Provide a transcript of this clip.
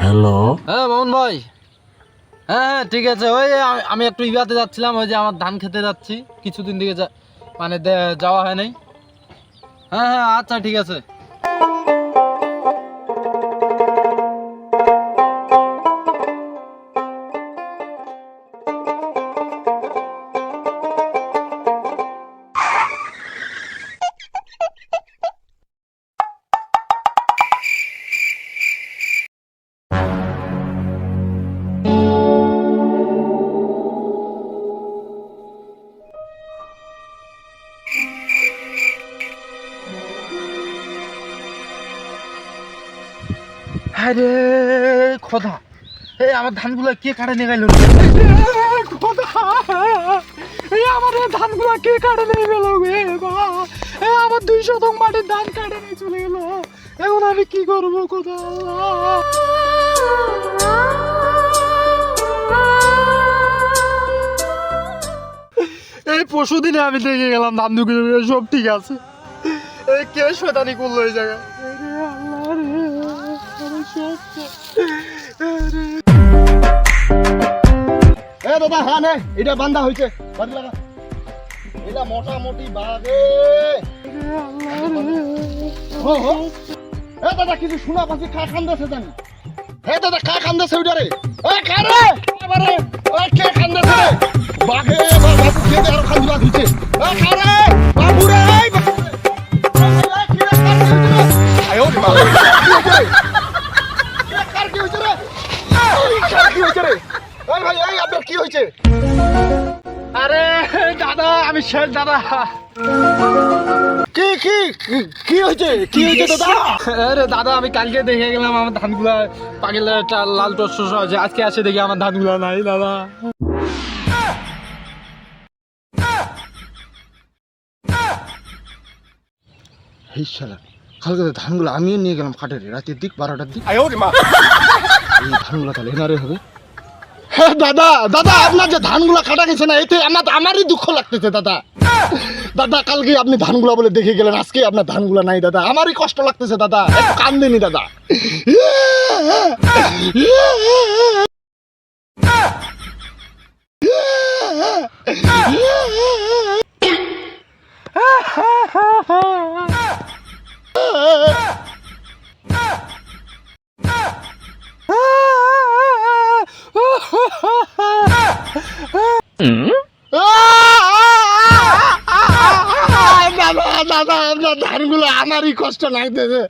Hello হ্যাঁ মোহন ভাই। হ্যাঁ হ্যাঁ ঠিক আছে। ওই আমি একটু ইয়াতে যাচ্ছিলাম, ওই যে আমার ধান খেতে যাচ্ছি। কিছুদিন দিকে মানে যাওয়া হয় নাই। হ্যাঁ হ্যাঁ আচ্ছা ঠিক আছে। আরে খোদা। এই আমার ধানগুলো কে কাটে নিয়ে গেল? খোদা, এই আমার ধানগুলো কে কাটে নিয়ে গেল রে আমার দুই শতক মাটির ধান কাটে নিয়ে চলে গেল। এখন আমি কি করব খোদা? এই পরশু দিনে আমি দেখে গেলাম ধান দুগুলো সব ঠিক আছে। এই কে শয়তানি করল এই জায়গায়? আল্লাহ রে। এ দাদা হ্যাঁ এটা বান্ধা হয়েছে। মোটামুটি বাগে হো হো এ দাদা, কিছু শোনা পাচ্ছি কা খান্দাছে জানি? হে দাদা কা খান্দাছে ওইটা রে? এ এবারে এ, কে খান্দাছে রে? বাগে বাবু কে আর খান্দা দিছে এ, কারে বাবু হয়েছে? আরে দাদা আমি শেষ দাদা। কি কি কি- হয়েছে? কি হয়েছে দাদা? আরে দাদা আমি কালকে দেখে গেলাম আমার ধানগুলা পাগেলে লাল টস টস আছে। আজকে আসে দেখি আমার ধানগুলা নাই দাদা। এই শালা কালকে ধানগুলো আমিও নিয়ে গেলাম খাটের। রাতের দিক বারোটার দিক। এই ধানগুলো তাহলে এনারে হবে। হ্যাঁ দাদা দাদা, আপনার যে ধানগুলা কাটা গেছে না, এতে আমার, আমারই দুঃখ লাগতেছে, দাদা। দাদা, কালকে আপনি ধানগুলা বলে দেখে গেলেন, আজকে আপনার ধানগুলা নাই, দাদা। আমারই কষ্ট লাগতেছে, দাদা। একটু কান্দেনি, দাদা। দাদা দাদা আপনার ধানগুলো আমারই কষ্ট লাগতেছে।